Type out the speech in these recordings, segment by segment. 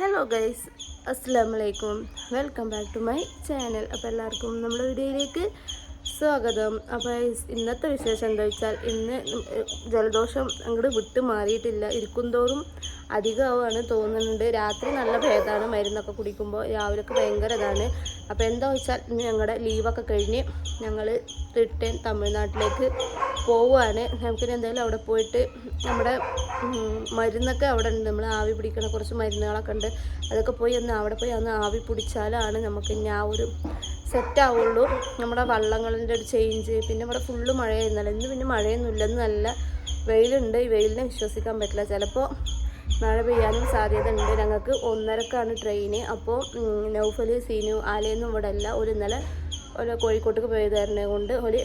Hello guys അസ്സാം വലൈക്കും welcome back to my channel അപ്പോൾ എല്ലാവർക്കും നമ്മുടെ വീഡിയോയിലേക്ക് സ്വാഗതം. അപ്പോൾ ഇന്നത്തെ വിശേഷം എന്താ വെച്ചാൽ ഇന്ന് ജലദോഷം അങ്ങോട്ട് വിട്ട് മാറിയിട്ടില്ല. ഇരിക്കുന്തോറും അധികമാവാണ് തോന്നുന്നുണ്ട്. രാത്രി നല്ല ഭേദമാണ്. മരുന്നൊക്കെ കുടിക്കുമ്പോൾ രാവിലെയൊക്കെ ഭയങ്കര ഇതാണ്. അപ്പോൾ എന്താ വെച്ചാൽ ഇന്ന് ഞങ്ങളുടെ ലീവൊക്കെ കഴിഞ്ഞ് ഞങ്ങൾ റിട്ടേൺ തമിഴ്നാട്ടിലേക്ക് പോവുകയാണ് നമുക്കിനി എന്തായാലും അവിടെ പോയിട്ട് നമ്മുടെ മരുന്നൊക്കെ അവിടെ ഉണ്ട്. നമ്മൾ ആവി പിടിക്കണ കുറച്ച് മരുന്നുകളൊക്കെ ഉണ്ട്. അതൊക്കെ പോയി ഒന്ന് അവിടെ പോയി ഒന്ന് ആവി പിടിച്ചാലാണ് നമുക്ക് ഇനി ആ ഒരു സെറ്റ് ആവുള്ളൂ. നമ്മുടെ വള്ളങ്ങളുടെ ഒരു ചേഞ്ച് പിന്നെ ഇവിടെ ഫുള്ള് മഴയായിരുന്നല്ലോ. ഇന്ന് പിന്നെ മഴയൊന്നുമില്ല ഇന്ന് നല്ല വെയിലുണ്ട്. ഈ വെയിലിനെ വിശ്വസിക്കാൻ പറ്റില്ല. ചിലപ്പോൾ മഴ പെയ്യാനും സാധ്യത ഉണ്ട്. ഞങ്ങൾക്ക് ഒന്നരക്കാണ് ട്രെയിന് അപ്പോൾ നൗഫലി സീനു ആലയൊന്നും ഇവിടെ അല്ല ഒരു ഇന്നലെ ഒരു കോഴിക്കോട്ടേക്ക് പോയതായിരുന്നെ. കൊണ്ട് ഒരു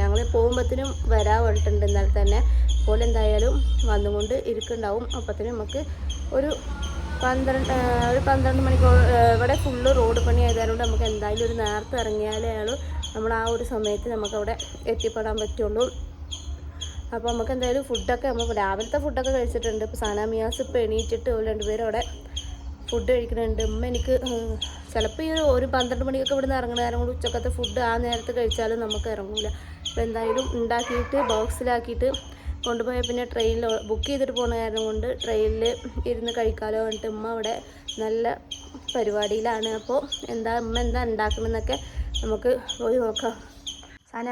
ഞങ്ങൾ പോകുമ്പോഴത്തേനും വരാൻ പറഞ്ഞിട്ടുണ്ട് എന്നാൽ തന്നെ അപ്പോൾ എന്തായാലും വന്നുകൊണ്ട് ഇരിക്കുന്നുണ്ടാവും. അപ്പത്തേനും നമുക്ക് ഒരു പന്ത്രണ്ട് ഒരു പന്ത്രണ്ട് മണിക്കൂർ ഇവിടെ ഫുള്ള് റോഡ് പണി ആയതുകൊണ്ട് നമുക്ക് എന്തായാലും ഒരു നേരത്തെ ഇറങ്ങിയാലേ നമ്മൾ ആ ഒരു സമയത്ത് നമുക്കവിടെ എത്തിപ്പെടാൻ പറ്റുള്ളൂ. അപ്പോൾ നമുക്ക് എന്തായാലും ഫുഡൊക്കെ നമ്മൾ രാവിലത്തെ ഫുഡൊക്കെ കഴിച്ചിട്ടുണ്ട്. ഇപ്പോൾ സനാമിയാസ് ഇപ്പോൾ എണീറ്റിട്ട് ഒരു രണ്ടുപേരും അവിടെ ഫുഡ് കഴിക്കുന്നുണ്ട്. ഉമ്മ എനിക്ക് ചിലപ്പോൾ ഈ ഒരു- പന്ത്രണ്ട് മണിക്കൊക്കെ ഇവിടുന്ന് ഇറങ്ങുന്ന നേരം കൊണ്ട് ഉച്ചക്കത്തെ ഫുഡ് ആ നേരത്ത് കഴിച്ചാലും നമുക്ക് ഇറങ്ങില്ല അപ്പോൾ എന്തായാലും ഉണ്ടാക്കിയിട്ട് ബോക്സിലാക്കിയിട്ട് കൊണ്ടുപോയ പിന്നെ ട്രെയിനിൽ ബുക്ക് ചെയ്തിട്ട് പോകുന്ന കാരണം കൊണ്ട് ട്രെയിനിൽ ഇരുന്ന് കഴിക്കാലോ എന്നിട്ട് ഉമ്മ അവിടെ നല്ല പരിപാടിയിലാണ്. അപ്പോൾ എന്താ ഉമ്മ എന്താ ഉണ്ടാക്കണമെന്നൊക്കെ നമുക്ക് പോയി നോക്കാം. സന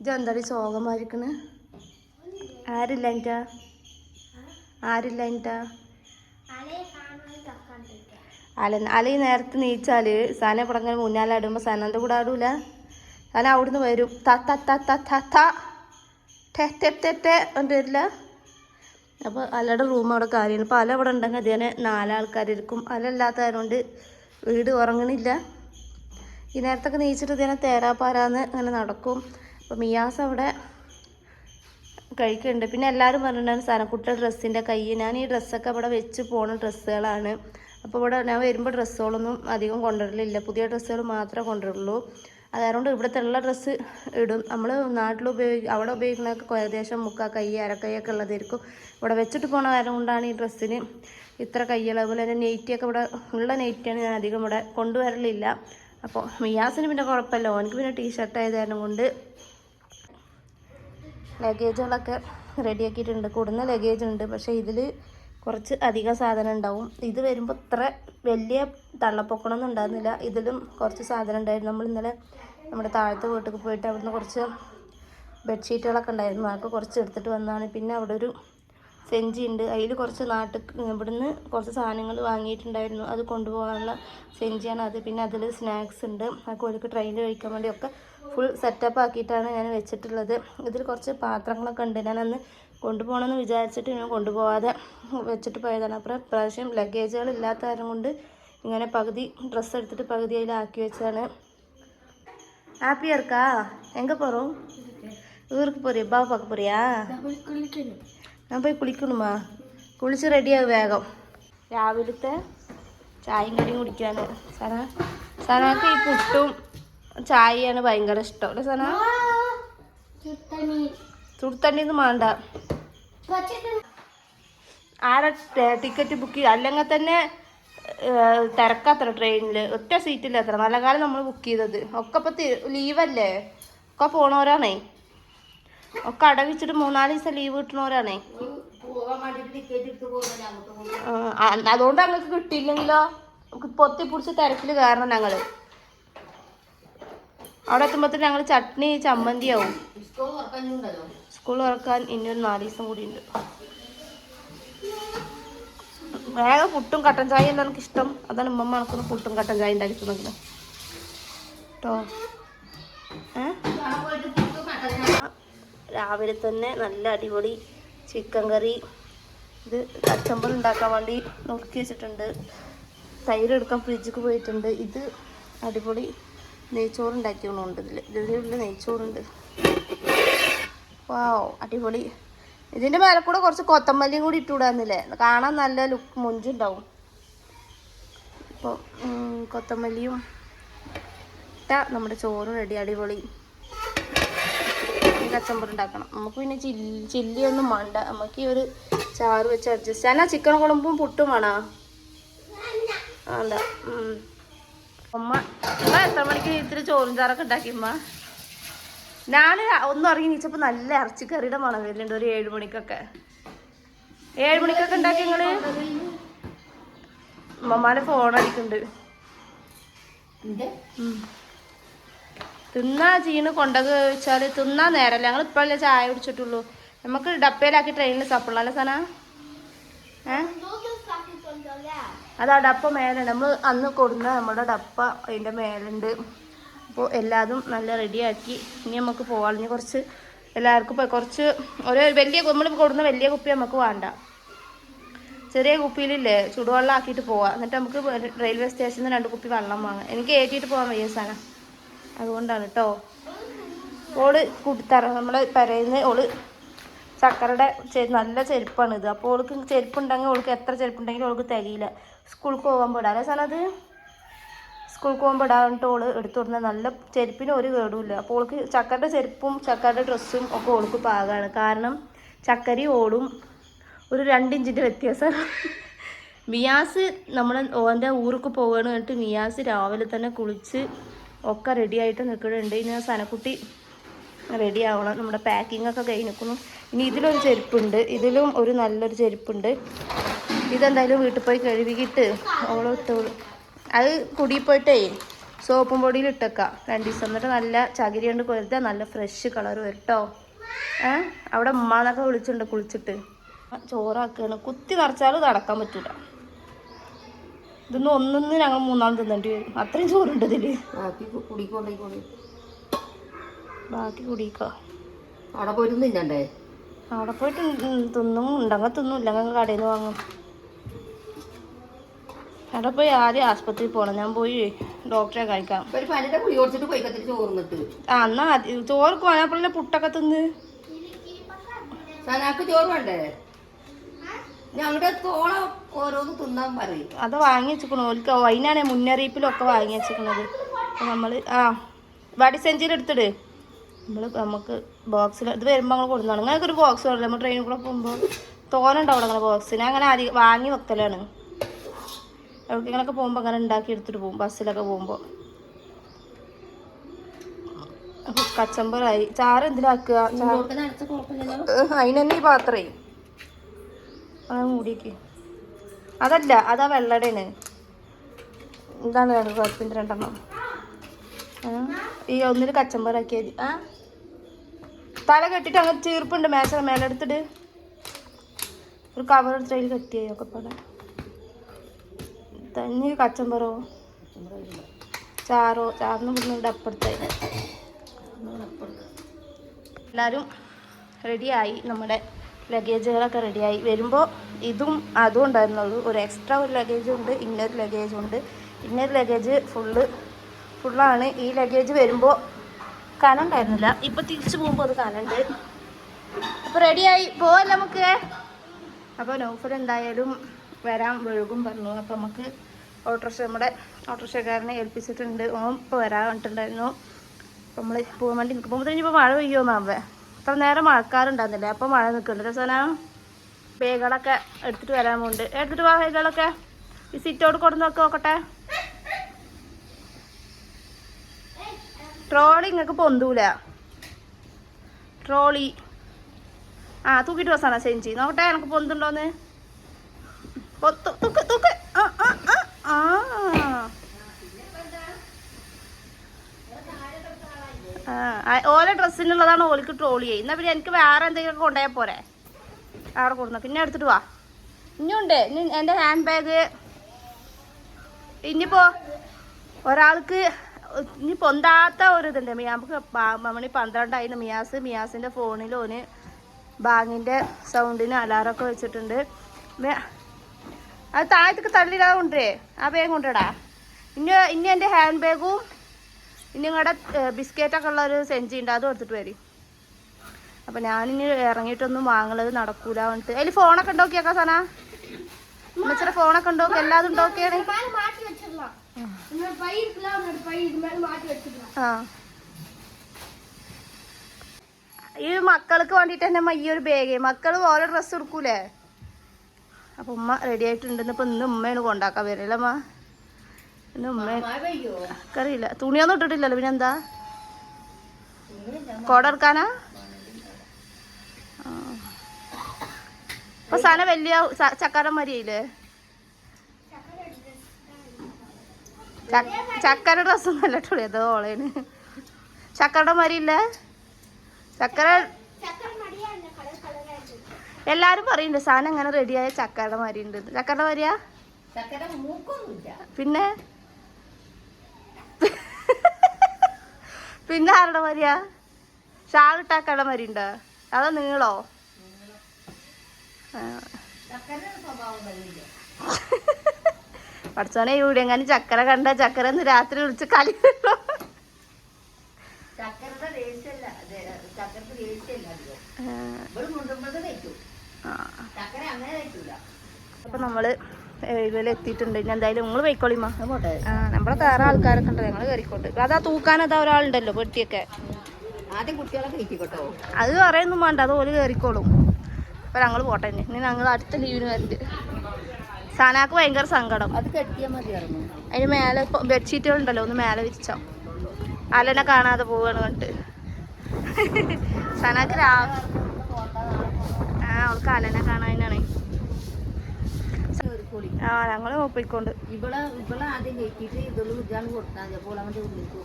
ഇതെന്താടി സോകമായിരിക്കണ് ആരില്ല എന്റെ ആരില്ല എന്റെ അല അല ഈ നേരത്തെ നീച്ചാൽ മുന്നാലെ ആടുമ്പോൾ സനന്റെ കൂടെ ആടൂല. സന അവിടുന്ന് വരും. ത ത അപ്പോൾ അലയുടെ റൂം അവിടെ കാര്യമാണ് അപ്പോൾ അല അവിടെ ഉണ്ടെങ്കിൽ അതേ നാലാൾക്കാരിക്കും അല ഇല്ലാത്ത വീട് ഉറങ്ങണില്ല. ഈ നേരത്തൊക്കെ നീച്ചിട്ട് ഇതിനെ തേരാപ്പാരാന്ന് അങ്ങനെ നടക്കും. അപ്പോൾ മിയാസ് അവിടെ കഴിക്കുന്നുണ്ട്. പിന്നെ എല്ലാവരും പറഞ്ഞിട്ടുണ്ടായിരുന്നു സനക്കുട്ട ഡ്രസ്സിന്റെ കൈ ഞാൻ ഈ ഡ്രസ്സൊക്കെ അവിടെ വെച്ച് പോണ ഡ്രസ്സുകളാണ് അപ്പോൾ ഇവിടെ ഞാൻ വരുമ്പോൾ ഡ്രസ്സുകളൊന്നും അധികം കൊണ്ടുവരലില്ല. പുതിയ ഡ്രസ്സുകൾ മാത്രമേ കൊണ്ടുവരുള്ളൂ. അതുകൊണ്ട് ഇവിടുത്തെ ഉള്ള ഡ്രസ്സ് ഇടും. നമ്മൾ നാട്ടിൽ ഉപയോഗി അവിടെ ഉപയോഗിക്കുന്നതൊക്കെ ഏകദേശം മുക്കാ കൈ അരക്കൈയൊക്കെ ഉള്ളതായിരിക്കും ഇവിടെ വെച്ചിട്ട് പോണ കാരണം കൊണ്ടാണ് ഈ ഡ്രസ്സിന് ഇത്ര കൈകൾ അതുപോലെ തന്നെ നെയ്റ്റിയൊക്കെ ഇവിടെ ഉള്ള നെയ്റ്റിയാണ് ഞാൻ അധികം ഇവിടെ കൊണ്ടുവരലില്ല. അപ്പോൾ മിയാസിന് പിന്നെ കുഴപ്പമില്ല. ഓനക്ക് പിന്നെ ടീഷർട്ട് ആയത് കാരണം കൊണ്ട് ലഗേജുകളൊക്കെ റെഡിയാക്കിയിട്ടുണ്ട് കൂടുന്ന ലഗേജ് ഉണ്ട്. പക്ഷേ ഇതിൽ കുറച്ച് അധികം സാധനം ഉണ്ടാവും. ഇത് വരുമ്പോൾ ഇത്ര വലിയ തള്ളപ്പൊക്കണമൊന്നും ഉണ്ടായിരുന്നില്ല. ഇതിലും കുറച്ച് സാധനം ഉണ്ടായിരുന്നു. നമ്മൾ ഇന്നലെ നമ്മുടെ താഴത്തെ വീട്ടിൽ പോയിട്ട് അവിടുന്ന് കുറച്ച് ബെഡ്ഷീറ്റുകളൊക്കെ ഉണ്ടായിരുന്നു. അതൊക്കെ കുറച്ച് എടുത്തിട്ട് വന്നതാണ് പിന്നെ അവിടെ ഒരു സെഞ്ചി ഉണ്ട്. അതിൽ കുറച്ച് നാട്ടിൽ ഇവിടുന്ന് കുറച്ച് സാധനങ്ങൾ വാങ്ങിയിട്ടുണ്ടായിരുന്നു. അത് കൊണ്ടുപോകാനുള്ള സെഞ്ചിയാണ് അത്. പിന്നെ അതിൽ സ്നാക്സ് ഉണ്ട്. ആ കോഴിക്ക് ട്രെയിനിൽ കഴിക്കാൻ വേണ്ടിയൊക്കെ ഫുൾ സെറ്റപ്പ് ആക്കിയിട്ടാണ് ഞാൻ വെച്ചിട്ടുള്ളത്. ഇതിൽ കുറച്ച് പാത്രങ്ങളൊക്കെ ഉണ്ട്. ഞാനന്ന് കൊണ്ടുപോകണമെന്ന് വിചാരിച്ചിട്ട് ഞാൻ കൊണ്ടുപോകാതെ വെച്ചിട്ട് പോയതാണ് അപ്പോൾ പ്രാവശ്യം ലഗേജുകൾ ഇല്ലാത്ത കാരണം കൊണ്ട് ഇങ്ങനെ പകുതി ഡ്രസ്സ് എടുത്തിട്ട് പകുതി അതിലാക്കി വെച്ചതാണ് ஹாப்பியாக இருக்கா எங்கே போகிறோம் ஊருக்கு போறியா பாபா பார்க்க போறியா ഞാൻ പോയി കുളിക്കണുമാ കുളിച്ച് റെഡിയാകും വേഗം രാവിലത്തെ ചായയും കടിയും കുടിക്കാണ് സന സനക്ക് ഈ പുട്ടും ചായയാണ് ഭയങ്കര ഇഷ്ടം അല്ലേ സന ചുടുത്തണ്ണിയൊന്നും വേണ്ട. ആടെ ടിക്കറ്റ് ബുക്ക് ചെയ്ത് അല്ലെങ്കിൽ തന്നെ തിരക്കാത്ര ട്രെയിനിൽ ഒറ്റ സീറ്റില്ല അത്ര നല്ല കാലം നമ്മൾ ബുക്ക് ചെയ്തത്. ഒക്കെ ഇപ്പം ലീവല്ലേ ഒക്കെ പോണവരാണേ. ഒക്കെ അടവിച്ചിട്ട് മൂന്നാൽ ദിവസം ലീവ് കിട്ടണവരാണേ. അതുകൊണ്ട് ഞങ്ങൾക്ക് കിട്ടിയില്ലെങ്കിലോ? പൊത്തി പിടിച്ച് തിരക്കിൽ കയറണം ഞങ്ങൾ. അവിടെ എത്തുമ്പോഴത്തേന് ഞങ്ങൾ ചട്നി ചമ്മന്തി ആവും സ്കൂൾ തുറക്കാൻ ഇനി ഒരു നാല് ദിവസം കൂടി ഉണ്ട് വേഗം പുട്ടും കട്ടൻ ചായ അല്ല എനിക്ക് ഇഷ്ടം അതാണ് ഉമ്മ മണക്കുന്ന പുട്ടും കട്ടൻ ചായ ഉണ്ടാക്കി തന്നത് കേട്ടോ രാവിലെ തന്നെ നല്ല അടിപൊളി ചിക്കൻ കറി. ഇത് കച്ചമ്പർ ഉണ്ടാക്കാൻ വേണ്ടി നോക്കി വെച്ചിട്ടുണ്ട്. തൈര് എടുക്കാൻ ഫ്രിഡ്ജിക്ക് പോയിട്ടുണ്ട്. ഇത് അടിപൊളി നെയ്ച്ചോറ് ഉണ്ടാക്കിയോണ്ടുണ്ട് ഇതിൽ ഇതിലുള്ള നെയ്ച്ചോറുണ്ട്. വാവ് അടിപൊളി. ഇതിന്റെ മേലെ കൂടെ കുറച്ച് കൊത്തമല്ലിയും കൂടി ഇട്ടുവിടാന്നില്ലേ കാണാൻ നല്ല ലുക്ക് മുഞ്ചുണ്ടാവും. അപ്പോൾ കൊത്തമല്ലിയും. ഇട്ട നമ്മുടെ ചോറും റെഡി അടിപൊളി. കച്ചമ്പർ ഉണ്ടാക്കണം. നമുക്ക് പിന്നെ ചില്ലി ചില്ലിയൊന്നും വേണ്ട. നമുക്ക് ഈ ഒരു ചാറ് വെച്ച് അഡ്ജസ്റ്റ് ചെയ്യാൻ ചിക്കൻ കുളമ്പും പുട്ടും വേണോ? ഉം. ഉമ്മ എത്ര മണിക്ക് ഇത്തിരി ചോറും ചാറൊക്കെ ഉണ്ടാക്കി ഉമ്മ ഞാൻ ഒന്നും ഇറങ്ങി നീച്ചപ്പോ നല്ല ഇറച്ചിക്കറിയുടെ മണം വരുന്നുണ്ട് ഒരു ഏഴ് മണിക്കൊക്കെ. ഏഴ് മണിക്കൊക്കെ ഉണ്ടാക്കി നിങ്ങൾ? ഉമ്മമാരെ ഫോൺ അടിക്കുന്നുണ്ട്. തിന്നാ ചീണ് കൊണ്ടൊക്കെ വെച്ചാൽ തിന്നാ നേരല്ല. ഞങ്ങൾ ഇപ്പോഴല്ലേ ചായ കുടിച്ചിട്ടുള്ളൂ. നമുക്ക് ഡപ്പയിലാക്കി ട്രെയിനിൽ സപ്പിളല്ല സന? അതാ ഡപ്പ മേലെ നമ്മൾ അന്ന് കൊടുന്ന നമ്മുടെ ഡപ്പ അതിന്റെ മേലുണ്ട്. അപ്പോൾ എല്ലാതും നല്ല റെഡിയാക്കി ഇനി നമുക്ക് പോകാം ഇനി കുറച്ച് എല്ലാവർക്കും ഇപ്പോൾ കുറച്ച് ഒരു വലിയ നമ്മൾ കൊടുക്കുന്ന വലിയ കുപ്പി നമുക്ക് വേണ്ട. ചെറിയ കുപ്പിയിലില്ലേ ചൂടുവെള്ളം ആക്കിയിട്ട് പോവാം. എന്നിട്ട് നമുക്ക് റെയിൽവേ സ്റ്റേഷനിൽ നിന്ന് രണ്ട് കുപ്പി വെള്ളം വാങ്ങാം. എനിക്ക് ഏറ്റിയിട്ട് പോകാൻ വയ്യ സാധനം. അതുകൊണ്ടാണ് കേട്ടോ ഓൾ കുടിത്തറ നമ്മളെ പരയുന്ന ഓൾ ചക്കരയുടെ നല്ല ചെരുപ്പാണ് ഇത് അപ്പോൾ ഓൾക്ക് ചെരുപ്പുണ്ടെങ്കിൽ ഓൾക്ക് എത്ര ചെരുപ്പുണ്ടെങ്കിലും ഓൾക്ക് തികയില്ല. സ്കൂൾക്ക് പോകാൻ പോടാ അല്ലേ സാധനം അത്? സ്കൂൾക്ക് പോകുമ്പോൾ ഇടാനിട്ട് ഓൾ എടുത്തു നല്ല ചെരുപ്പിന് ഒരു കേടുമില്ല. അപ്പോൾ ഓൾക്ക് ചക്കരുടെ ചെരുപ്പും ചക്കരുടെ ഡ്രസ്സും ഒക്കെ ഓൾക്ക് പാകമാണ് കാരണം ചക്കരി ഓടും ഒരു രണ്ടിഞ്ചിന്റെ വ്യത്യാസമാണ് മിയാസ് നമ്മുടെ ഓന്റെ ഊർക്ക് പോവുകയാണ് എന്നിട്ട് മിയാസ് രാവിലെ തന്നെ കുളിച്ച് ഒക്കെ റെഡി ആയിട്ട് നിൽക്കുന്നുണ്ട് ഇനി സനക്കുട്ടി റെഡി ആവണം. നമ്മുടെ പാക്കിംഗ് ഒക്കെ കഴിഞ്ഞിരിക്കുന്നു. ഇനി ഇതിലൊരു ചെരുപ്പുണ്ട്. ഇതിലും ഒരു നല്ലൊരു ചെരുപ്പുണ്ട്. ഇതെന്തായാലും വീട്ടിൽ പോയി കഴുകിയിട്ട് ഓളോ അത് കുടിയിൽ പോയിട്ടേ സോപ്പും പൊടിയിൽ ഇട്ടേക്കാം. രണ്ട് ദിവസം എന്നിട്ട് നല്ല ചകിരി കൊണ്ട് കൊരുത്ത നല്ല ഫ്രഷ് കളർ വരും കേട്ടോ ഏ? അവിടെ ഉമ്മാന്നൊക്കെ വിളിച്ചിട്ടുണ്ട് കുളിച്ചിട്ട്. ചോറാക്കുകയാണ് കുത്തി നിറച്ചാലും നടക്കാൻ പറ്റൂല. ഇതൊന്നും ഒന്നൊന്ന് ഞങ്ങൾ മൂന്നാം തിന്നേണ്ടി വരും. അത്രയും ചോറുണ്ട് ഇതിൽ. ബാക്കി കുടിക്കൊണ്ടേക്കോളി. ബാക്കി കുടിക്കാം. അവിടെ പോയിട്ട് തിന്നണ്ടേ? അവിടെ പോയിട്ട് തിന്നും. ഉണ്ടെങ്കിൽ തിന്നും. ഇല്ലെങ്കിൽ കടയിൽ നിന്ന് വാങ്ങും. അവിടെ പോയി ആദ്യം ആസ്പത്രിയിൽ പോകണം ഞാൻ പോയി ഡോക്ടറെ കാണിക്കാം. ചോർന്നിട്ട് ആ എന്നാ ചോറ് പോയപ്പോഴല്ലേ പുട്ടൊക്കെ തിന്ന്. അത് വാങ്ങി വെച്ചിക്കണു ഓൽക്ക് അതിനാണ് മുന്നറിയിപ്പിലൊക്കെ വാങ്ങി വെച്ചിക്കണത് അപ്പൊ നമ്മൾ ആ വടി സെഞ്ചിയിൽ എടുത്തിട്. നമ്മൾ നമുക്ക് ബോക്സിൽ ഇത് വരുമ്പോൾ നമ്മൾ കൊടുക്കുന്നതാണ് അങ്ങനെ ഒരു ബോക്സ് വേണമല്ലോ നമ്മൾ ട്രെയിനിൽ കൂടെ പോകുമ്പോൾ തോനുണ്ടാവും അങ്ങനെ ബോക്സ് ഞാൻ അങ്ങനെ അധികം വാങ്ങി വെക്കലാണ്. എവിടേക്കെങ്കിലൊക്കെ പോകുമ്പോൾ അങ്ങനെ ഉണ്ടാക്കി എടുത്തിട്ട് പോകും ബസ്സിലൊക്കെ പോകുമ്പോൾ കച്ചമ്പറായി. ചാറ് എന്തിനാക്കുക അതിനെന്നെ ഈ പാത്രേ. അങ്ങനെ മൂടിക്ക് അതല്ല അതാ വെള്ളടേന് ഇതാണ് കുഴപ്പമില്ല രണ്ടെണ്ണം. ആ, ഈ ഒന്നിൽ കച്ചമ്പറാക്കിയത്. ആ തല കെട്ടിട്ട് അങ്ങനെ ചീർപ്പുണ്ട് മേശ മേലെടുത്തിട്ട്. ഒരു കവർ എടുത്ത് അതിൽ കെട്ടിയായി ഒക്കെ പാടെ. തന്നെ കച്ചമ്പറോ? ചാറോ? ചാറിന് ഇവിടുന്ന് അപ്പുറത്തെ എല്ലാവരും റെഡിയായി. നമ്മുടെ ലഗേജുകളൊക്കെ റെഡിയായി. വരുമ്പോൾ ഇതും അതും ഉണ്ടായിരുന്നുള്ളൂ. ഒരു എക്സ്ട്രാ ഒരു ലഗേജും ഉണ്ട് ഇന്നൊരു ലഗേജും ഉണ്ട്. ഇന്നൊരു ലഗേജ് ഫുള്ള് ഫുള്ളാണ് ഈ ലഗേജ് വരുമ്പോൾ കനം ഉണ്ടായിരുന്നില്ല. ഇപ്പം തിരിച്ചു പോകുമ്പോൾ അത് കനണ്ട് അപ്പോൾ റെഡിയായി. പോവല്ല നമുക്ക്. അപ്പോൾ നോഫർ എന്തായാലും വരാൻ വഴുകും പറഞ്ഞു. അപ്പോൾ നമുക്ക് ഓട്ടോറിക്ഷ നമ്മുടെ ഓട്ടോറിക്ഷക്കാരനെ ഏൽപ്പിച്ചിട്ടുണ്ട്. ഓൻ ഇപ്പോൾ വരാൻ പറഞ്ഞിട്ടുണ്ടായിരുന്നു അപ്പം നമ്മൾ പോകാൻ വേണ്ടി നിൽക്കുമ്പോൾ ഇനിയിപ്പോൾ മഴ പെയ്യുമെന്നാവേ അത്ര നേരം മഴക്കാറുണ്ടായിരുന്നില്ലേ അപ്പോൾ മഴ നിൽക്കുന്നുണ്ട് രസന ബേഗുകളൊക്കെ എടുത്തിട്ട് വരാൻ പോകുന്നുണ്ട് എടുത്തിട്ട് വാ ബേഗുകളൊക്കെ. ഈ സിറ്റോട് കൊടുന്ന് നോക്കി നോക്കട്ടെ. ട്രോളി ഇങ്ങക്ക് പൊന്തൂല. ട്രോളി. ആ തൂക്കിട്ട് വസാണ് സെഞ്ചി നോക്കട്ടെ എനിക്ക് പൊന്തുണ്ടോന്ന്? തൂക്ക് തൂക്ക്. ആ. ആ. ഓലെ ഡ്രസ്സിനുള്ളതാണ് ഓലിക്ക് ട്രോളി എന്നാ പിന്നെ എനിക്ക് വേറെ എന്തെങ്കിലും കൊണ്ടുപോയാൽ പോരെ. അവിടെ കൊടുന്നു. പിന്നെ എടുത്തിട്ട് വാ. ഇനിയുണ്ട് ഇനി എന്റെ ഹാൻഡ് ബാഗ് ഇനിയിപ്പോ ഒരാൾക്ക് ഇനി പൊന്താത്ത ഒരു ഇതുണ്ട് മിയാമ്പ് മണി പന്ത്രണ്ടായിരുന്നു മിയാസ് മിയാസിന്റെ ഫോണിൽ ഓന് ബാങ്ങിന്റെ സൗണ്ടിന് അലാറൊക്കെ വെച്ചിട്ടുണ്ട്. അത് താഴത്തേക്ക് തള്ളിയിടാതെ കൊണ്ടുവരേ ആ ബാഗ് കൊണ്ടുവിടാ. ഇനി ഇനി എന്റെ ഹാൻഡ് ബാഗും ഇനി നിങ്ങളുടെ ബിസ്ക്കറ്റൊക്കെ ഉള്ള ഒരു സെഞ്ചി ഉണ്ട് അതും എടുത്തിട്ട് വരും. അപ്പം ഞാനിനി ഇറങ്ങിയിട്ടൊന്നും വാങ്ങുന്നത് നടക്കൂല എന്നിട്ട് അതിൽ ഫോണൊക്കെ ഉണ്ടോക്കിയാക്കാ സന? ഉമ്മച്ചിയുടെ ഫോണൊക്കെ ഉണ്ടോക്കി എല്ലാതും ഉണ്ടോക്കിയാണ് ആ. ഈ മക്കൾക്ക് വേണ്ടിയിട്ട് തന്നെ ഈ ഒരു ബാഗ് മക്കൾ ഓരോ ഡ്രസ്സ് എടുക്കൂലേ? അപ്പൊ ഉമ്മ റെഡി ആയിട്ടുണ്ടെന്ന് ഇപ്പൊ ഇന്ന് ഉമ്മയാണ് കൊണ്ടാക്കാൻ വരില്ല അമ്മ ഇന്ന് ഉമ്മ പെയ്യോ തുണിയൊന്നും ഇട്ടിട്ടില്ലല്ലോ പിന്നെ എന്താ? കോടർക്കാനാ അപ്പൊ സാധനം വലിയ ചക്കരം ചക്കര മരിയില്ലേ ചക്കര ഡ്രസ്സൊന്നും അല്ല കേട്ടോ ഏതോ ഓളേന് ചക്കരയുടെ മരിയില്ലേ ചക്കര എല്ലാരും പറയുന്നുണ്ട് സാധനം അങ്ങനെ റെഡിയായ ചക്കയുടെ മാതിരി ഉണ്ട് ചക്കയുടെ മാതിരിയാ പിന്നെ? പിന്നെ ആരുടെ മാതിരിയാ ഷാളിട്ടാക്കയുടെ മാതിരി ഉണ്ടോ അതോ നീളോ? പഠിച്ചോനെ ഇവിടെ എങ്ങനെ ചക്കര കണ്ട ചക്കര എന്ന് രാത്രി വിളിച്ച് കളി ചക്കരയുടെ ദേഷ്യല്ല ചക്കരക്ക് ആ, ഇവിടെ മുണ്ടുമ്പോഴത്തെ അപ്പൊ നമ്മൾ ഇതുപോലെ എത്തിയിട്ടുണ്ട്. ഇനി എന്തായാലും നിങ്ങൾ പോയിക്കോളി ആ നമ്മളെ വേറെ ആൾക്കാരൊക്കെ ഉണ്ട്. ഞങ്ങൾ കയറിക്കോട്ട് അതാ തൂക്കാനതാ ഒരാളുണ്ടല്ലോ പെട്ടിയൊക്കെ. അത് പറയൊന്നും വേണ്ട. അത് ഓൽ കയറിക്കോളും അപ്പൊ ഞങ്ങൾ പോട്ടെ ഇനി. ഞങ്ങൾ അടുത്ത ലീവിന് വരണ്ട്. സാനാക്ക് ഭയങ്കര സങ്കടം. അത് അതിന് മേലെ ഇപ്പൊ ബെഡ്ഷീറ്റുകൾ ഉണ്ടല്ലോ ഒന്ന് മേലെ വിരിച്ചോ. അലനെ കാണാതെ പോവാണ് കണ്ടിട്ട് സനാക്ക് രാവിലെ അവൾക്ക് അലനെ കാണാനാണ്. ആ ഞങ്ങൾ ഒപ്പിക്കൊണ്ട്. ഇവിടെ ഇവിടെ ആദ്യം കയറ്റിയിട്ട് ഇതൊരു ഇതാണ് കൊടുത്താൽ അപ്പോൾ അവന്റെ ഉള്ളിലേക്ക്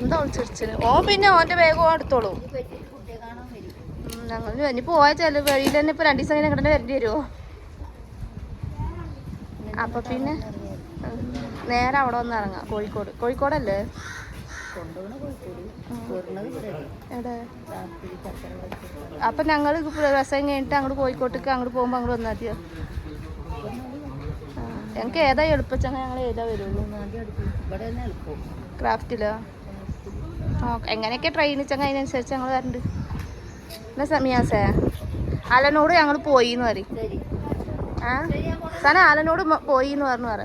എന്താ വിളിച്ചിരിച്ചത് ഓ പിന്നെ ഓന്റെ വേഗം എടുത്തോളൂ ഞങ്ങൾ ഇനി പോയാൽ ചില വഴിയിൽ തന്നെ ഇപ്പൊ രണ്ടു ദിവസം കഴിഞ്ഞ് ഇങ്ങോട്ട് വരേണ്ടി വരുമോ അപ്പൊ പിന്നെ നേരെ അവിടെ വന്ന് ഇറങ്ങാം. കോഴിക്കോട്. കോഴിക്കോടല്ലേ? അപ്പൊ ഞങ്ങൾ പ്രസവം കഴിഞ്ഞിട്ട് അങ്ങോട്ട് കോഴിക്കോട്ടേക്ക് അങ്ങോട്ട് പോകുമ്പോ അങ്ങോട്ട് വന്നാൽ മതിയോ? ഞങ്ങൾക്ക് ഏതാ എളുപ്പച്ചങ്ങ ഞങ്ങൾ ഏതാ വരുള്ളൂ? ക്രാഫ്റ്റിലോ? ആ എങ്ങനെയൊക്കെ ട്രെയിൻ ചങ്ങ അതിനനുസരിച്ച് ഞങ്ങൾ വരണ്ട്. എന്നാ സമയാസേ? അലനോട് ഞങ്ങൾ പോയി എന്ന് പറയും ആ സന ആലനോട് പോയി എന്ന് പറഞ്ഞു പറ.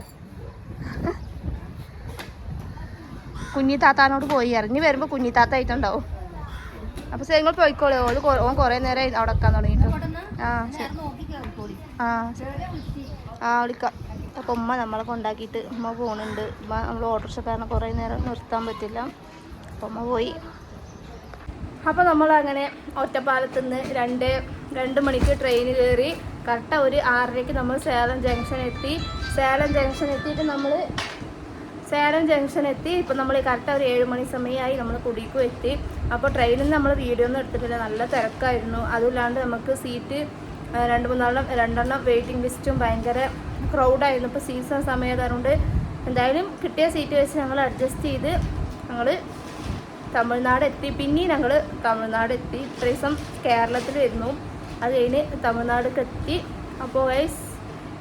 കുഞ്ഞി താത്താനോട് പോയി. ഇറങ്ങി വരുമ്പോ കുഞ്ഞി താത്ത ആയിട്ടുണ്ടാവും അപ്പൊ ശരി നിങ്ങൾ പോയിക്കോളൂ. ഓൾ ഓൻ കൊറേ നേരം അവിടെ വെക്കാൻ ആ ആ ആ വിളിക്കാം. അപ്പൊ ഉമ്മ നമ്മളെ കൊണ്ടാക്കിയിട്ട് ഉമ്മ പോണുണ്ട്. ഉമ്മ നമ്മൾ ഓട്ടോറിക്ഷ കാരണം കുറേ നേരം നിർത്താൻ പറ്റില്ല. അപ്പൊ ഉമ്മ പോയി. അപ്പോൾ നമ്മൾ അങ്ങനെ ഒറ്റപ്പാലത്ത് നിന്ന് രണ്ട് രണ്ട് മണിക്ക് ട്രെയിൻ കയറി കറക്റ്റ് ഒരു ആറരയ്ക്ക് നമ്മൾ സേലം ജംഗ്ഷൻ എത്തി. സേലം ജംഗ്ഷൻ എത്തിയിട്ട് നമ്മൾ സേലം ജംഗ്ഷൻ എത്തി. ഇപ്പം നമ്മൾ കറക്റ്റ് ഒരു ഏഴ് മണി സമയമായി നമ്മൾ കുടിക്കും എത്തി. അപ്പോൾ ട്രെയിനിൽ നമ്മൾ വീഡിയോ ഒന്നും എടുത്തിട്ടില്ല. നല്ല തിരക്കായിരുന്നു. അതുമില്ലാണ്ട് നമുക്ക് സീറ്റ് രണ്ട് മൂന്നാളം രണ്ടെണ്ണം വെയിറ്റിംഗ് ലിസ്റ്റും ഭയങ്കര ക്രൗഡായിരുന്നു ഇപ്പോൾ സീസൺ സമയത്തായതുകൊണ്ട് എന്തായാലും കിട്ടിയ സീറ്റ് വെച്ച് ഞങ്ങൾ അഡ്ജസ്റ്റ് ചെയ്ത് ഞങ്ങൾ തമിഴ്നാട് എത്തി. പിന്നെയും ഞങ്ങൾ തമിഴ്നാട് എത്തി. ഇത്ര ദിവസം കേരളത്തിൽ വരുന്നു അത് കഴിഞ്ഞ് തമിഴ്നാടൊക്കെ എത്തി. അപ്പോൾ വൈസ്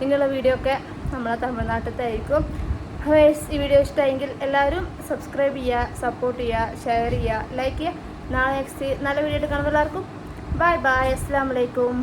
ഇങ്ങനെയുള്ള വീഡിയോ ഒക്കെ നമ്മളെ തമിഴ്നാട്ടിലത്തെ ആയിരിക്കും. വൈസ് ഈ വീഡിയോ ഇഷ്ടമായെങ്കിൽ എല്ലാവരും സബ്സ്ക്രൈബ് ചെയ്യുക സപ്പോർട്ട് ചെയ്യുക ഷെയർ ചെയ്യുക ലൈക്ക് ചെയ്യുക. നാളെ നെക്സ്റ്റ് നല്ല വീഡിയോ ആയിട്ട് എല്ലാവർക്കും ബൈ ബൈ അസ്സാം വലൈക്കും